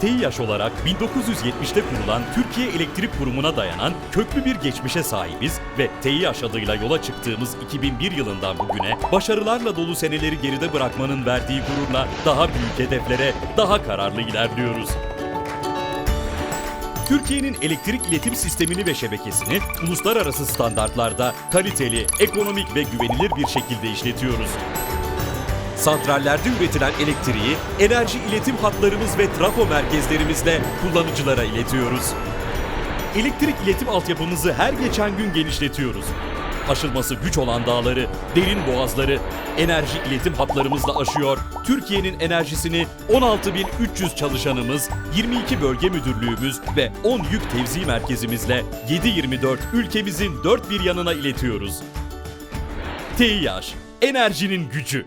TİYAŞ olarak 1970'te kurulan Türkiye Elektrik Kurumu'na dayanan köklü bir geçmişe sahibiz ve TİYAŞ adıyla yola çıktığımız 2001 yılından bugüne başarılarla dolu seneleri geride bırakmanın verdiği gururla daha büyük hedeflere daha kararlı ilerliyoruz. Türkiye'nin elektrik iletim sistemini ve şebekesini uluslararası standartlarda kaliteli, ekonomik ve güvenilir bir şekilde işletiyoruz. Santrallerde üretilen elektriği enerji iletim hatlarımız ve trafo merkezlerimizle kullanıcılara iletiyoruz. Elektrik iletim altyapımızı her geçen gün genişletiyoruz. Aşılması güç olan dağları, derin boğazları enerji iletim hatlarımızla aşıyor. Türkiye'nin enerjisini 16.300 çalışanımız, 22 bölge müdürlüğümüz ve 10 yük tevzi merkezimizle 7-24 ülkemizin dört bir yanına iletiyoruz. TİYAŞ, enerjinin gücü.